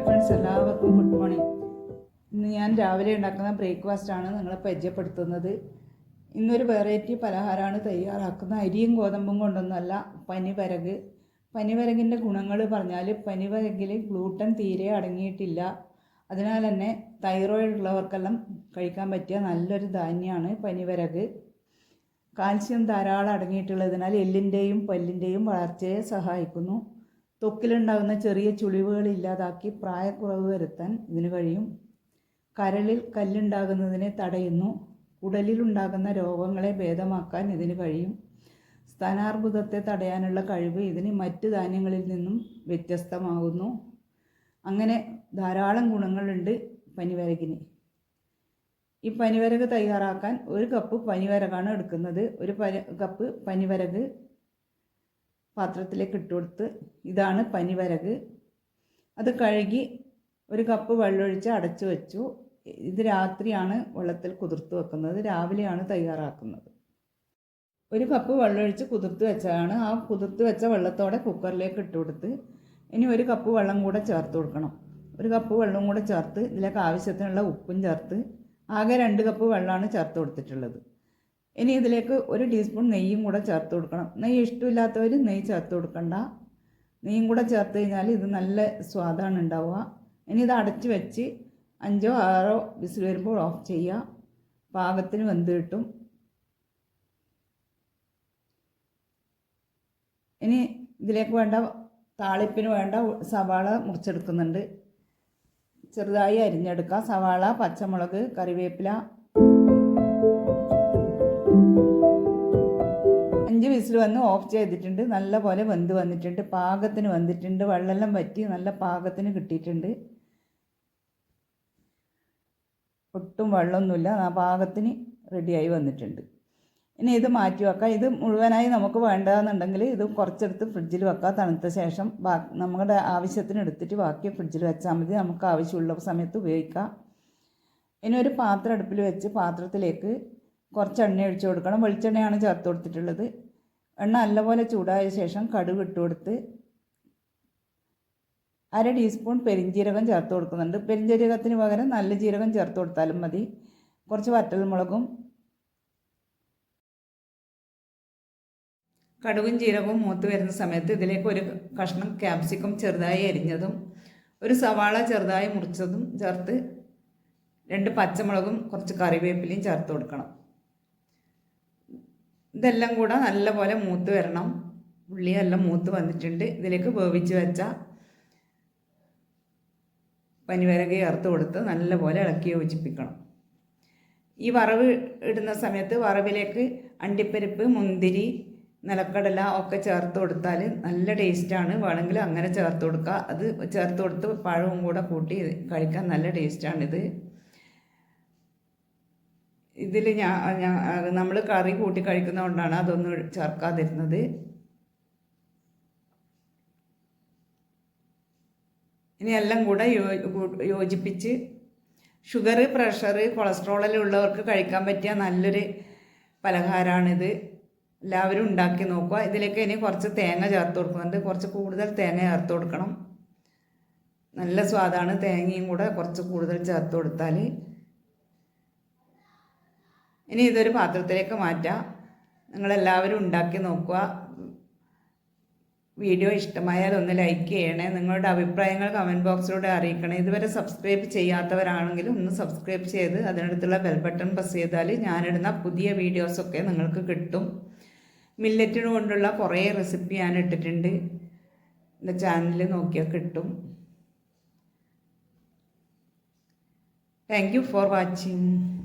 Hi friends എല്ലാവർക്കും good morning ഇന്ന് ഞാൻ രാവിലെ ഉണ്ടാക്കുന്ന ബ്രേക്ക്ഫാസ്റ്റ് ആണ് നിങ്ങളെ പരിചയപ്പെടുത്തുന്നത്. ഇന്നൊരു വെറൈറ്റി പലഹാരമാണ് തയ്യാറാക്കുന്നത് അരിയും ഗോതമ്പും കൊണ്ടൊന്നുമല്ല പനിവരക്. പനിവരകിന്റെ ഗുണങ്ങൾ പറഞ്ഞാൽ പനിവരകിൽ ഗ്ലൂട്ടൻ തീരെ അടങ്ങിയിട്ടില്ല. അതിനാൽ തന്നെ തൈറോയിഡ് ഉള്ളവർക്കെല്ലാം കഴിക്കാൻ പറ്റിയ നല്ലൊരു ധാന്യമാണ് പനിവരക്. കാൽസ്യം ധാരാളം അടങ്ങിയിട്ടുള്ളതിനാൽ എല്ലിന്റെയും പല്ലിന്റെയും വളർച്ചയെ സഹായിക്കുന്നു. ത്വക്കിലുണ്ടാകുന്ന ചെറിയ ചുളിവുകൾ ഇല്ലാതാക്കി പ്രായക്കുറവ് വരുത്താൻ ഇതിന് കഴിയും. കരളിൽ കല്ലുണ്ടാകുന്നതിനെ തടയുന്നു. ഉടലിലുണ്ടാകുന്ന രോഗങ്ങളെ ഭേദമാക്കാൻ ഇതിന് കഴിയും. സ്ഥാനാർബുദത്തെ തടയാനുള്ള കഴിവ് ഇതിന് മറ്റ് ധാന്യങ്ങളിൽ നിന്നും വ്യത്യസ്തമാകുന്നു. അങ്ങനെ ധാരാളം ഗുണങ്ങളുണ്ട് പനിവരകിന്. ഈ പനിവരക് തയ്യാറാക്കാൻ ഒരു കപ്പ് പനിവരകാണ് എടുക്കുന്നത്. ഒരു പനി കപ്പ് പനിവരക് പാത്രത്തിലേക്ക് ഇട്ട് കൊടുത്ത് ഇതാണ് പനിവരക്. അത് കഴുകി ഒരു കപ്പ് വെള്ളമൊഴിച്ച് അടച്ചു വെച്ചു. ഇത് രാത്രിയാണ് വെള്ളത്തിൽ കുതിർത്ത് വെക്കുന്നത്. രാവിലെയാണ് തയ്യാറാക്കുന്നത്. ഒരു കപ്പ് വെള്ളമൊഴിച്ച് കുതിർത്ത് വെച്ചതാണ്. ആ കുതിർത്ത് വെച്ച വെള്ളത്തോടെ കുക്കറിലേക്ക് ഇട്ട് കൊടുത്ത് ഇനി ഒരു കപ്പ് വെള്ളം കൂടെ ചേർത്ത് കൊടുക്കണം. ഒരു കപ്പ് വെള്ളം കൂടെ ചേർത്ത് ഇതിലേക്ക് ആവശ്യത്തിനുള്ള ഉപ്പും ചേർത്ത് ആകെ രണ്ട് കപ്പ് വെള്ളമാണ് ചേർത്ത് കൊടുത്തിട്ടുള്ളത്. ഇനി ഇതിലേക്ക് ഒരു ടീസ്പൂൺ നെയ്യും കൂടെ ചേർത്ത് കൊടുക്കണം. നെയ്യ് ഇഷ്ടമില്ലാത്തവർ നെയ്യ് ചേർത്ത് കൊടുക്കണ്ട. നെയ്യും കൂടെ ചേർത്ത് കഴിഞ്ഞാൽ ഇത് നല്ല സ്വാദാണ് ഉണ്ടാവുക. ഇനി ഇത് അടച്ച് വെച്ച് അഞ്ചോ ആറോ വിസിൽ വരുമ്പോൾ ഓഫ് ചെയ്യുക. പാകത്തിന് വെന്ത് കിട്ടും. ഇനി ഇതിലേക്ക് വേണ്ട താളിപ്പിന് വേണ്ട സവാള മുറിച്ചെടുക്കുന്നുണ്ട്. ചെറുതായി അരിഞ്ഞെടുക്കുക സവാള പച്ചമുളക് കറിവേപ്പില വിസിൽ വന്ന് ഓഫ് ചെയ്തിട്ടുണ്ട്. നല്ല പോലെ വെന്ത് വന്നിട്ടുണ്ട്. പാകത്തിന് വന്നിട്ടുണ്ട്. വെള്ളമെല്ലാം വറ്റി നല്ല പാകത്തിന് കിട്ടിയിട്ടുണ്ട്. ഒട്ടും വെള്ളമൊന്നുമില്ല. ആ പാകത്തിന് റെഡിയായി വന്നിട്ടുണ്ട്. ഇനി ഇത് മാറ്റി വെക്കാം. ഇത് മുഴുവനായി നമുക്ക് വേണ്ടതെന്നുണ്ടെങ്കിൽ ഇത് കുറച്ചെടുത്ത് ഫ്രിഡ്ജിൽ വെക്കാം. തണുത്ത ശേഷം ബാ നമ്മുടെ ആവശ്യത്തിന് എടുത്തിട്ട് ബാക്കി ഫ്രിഡ്ജിൽ വെച്ചാൽ മതി. നമുക്ക് ആവശ്യമുള്ള സമയത്ത് ഉപയോഗിക്കാം. ഇനി ഒരു പാത്രം അടുപ്പിൽ വെച്ച് പാത്രത്തിലേക്ക് കുറച്ച് എണ്ണ ഒഴിച്ചു കൊടുക്കണം. വെളിച്ചെണ്ണയാണ് ചേർത്ത് കൊടുത്തിട്ടുള്ളത്. എണ്ണ നല്ലപോലെ ചൂടായ ശേഷം കടുക് ഇട്ട് കൊടുത്ത് അര ടീസ്പൂൺ പെരിഞ്ജീരകം ചേർത്ത് കൊടുക്കുന്നുണ്ട്. പെരിഞ്ജീരകത്തിന് പകരം നല്ല ജീരകം ചേർത്ത് കൊടുത്താലും മതി. കുറച്ച് വറ്റൽമുളകും കടുകും ജീരകവും മൂത്ത് വരുന്ന സമയത്ത് ഇതിലേക്ക് ഒരു കഷ്ണം ക്യാപ്സിക്കം ചെറുതായി അരിഞ്ഞതും ഒരു സവാള ചെറുതായി മുറിച്ചതും ചേർത്ത് രണ്ട് പച്ചമുളകും കുറച്ച് കറിവേപ്പിലയും ചേർത്ത് കൊടുക്കണം. ഇതെല്ലാം കൂടെ നല്ലപോലെ മൂത്ത് വരണം. ഉള്ളി എല്ലാം മൂത്ത് വന്നിട്ടുണ്ട്. ഇതിലേക്ക് വേവിച്ച് വെച്ച പനിവരക ചേർത്ത് കൊടുത്ത് നല്ലപോലെ ഇളക്കി യോജിപ്പിക്കണം. ഈ വറവ് ഇടുന്ന സമയത്ത് വറവിലേക്ക് അണ്ടിപ്പരിപ്പ് മുന്തിരി നിലക്കടല ഒക്കെ ചേർത്ത് കൊടുത്താൽ നല്ല ടേസ്റ്റാണ് വേണമെങ്കിൽ അങ്ങനെ ചേർത്ത് കൊടുക്കുക അത് ചേർത്ത് കൊടുത്ത് പഴവും കൂടെ കൂട്ടി കഴിക്കാൻ നല്ല ടേസ്റ്റാണിത് ഇതിൽ ഞാൻ നമ്മൾ കറി കൂട്ടി കഴിക്കുന്നതുകൊണ്ടാണ് അതൊന്നും ചേർക്കാതിരുന്നത്. ഇനി എല്ലാം കൂടെ യോജിപ്പിച്ച് ഷുഗർ പ്രഷർ കൊളസ്ട്രോളെല്ലാം ഉള്ളവർക്ക് കഴിക്കാൻ പറ്റിയ നല്ലൊരു പലഹാരമാണിത് എല്ലാവരും ഉണ്ടാക്കി നോക്കുക. ഇതിലേക്ക് ഇനി കുറച്ച് തേങ്ങ ചേർത്ത് കൊടുക്കുന്നുണ്ട്. കുറച്ച് കൂടുതൽ തേങ്ങ ചേർത്ത് കൊടുക്കണം. നല്ല സ്വാദാണ് തേങ്ങയും കൂടെ കുറച്ച് കൂടുതൽ ചേർത്ത് കൊടുത്താൽ ഇനി ഇതൊരു പാത്രത്തിലേക്ക് മാറ്റാം. നിങ്ങളെല്ലാവരും ഉണ്ടാക്കി നോക്കുക. വീഡിയോ ഇഷ്ടമായാൽ ഒന്ന് ലൈക്ക് ചെയ്യണേ. നിങ്ങളുടെ അഭിപ്രായങ്ങൾ കമന്റ് ബോക്സിലൂടെ അറിയിക്കണേ. ഇതുവരെ സബ്സ്ക്രൈബ് ചെയ്യാത്തവരാണെങ്കിൽ ഒന്ന് സബ്സ്ക്രൈബ് ചെയ്ത് അതിനടുത്തുള്ള ബെൽ ബട്ടൺ പ്രസ് ചെയ്താൽ ഞാനിടുന്ന പുതിയ വീഡിയോസൊക്കെ നിങ്ങൾക്ക് കിട്ടും. മില്ലറ്റിന് കൊണ്ടുള്ള കുറേ റെസിപ്പി ഞാൻ ഇട്ടിട്ടുണ്ട്. എന്റെ ചാനലിൽ നോക്കിയാൽ കിട്ടും. Thank you for watching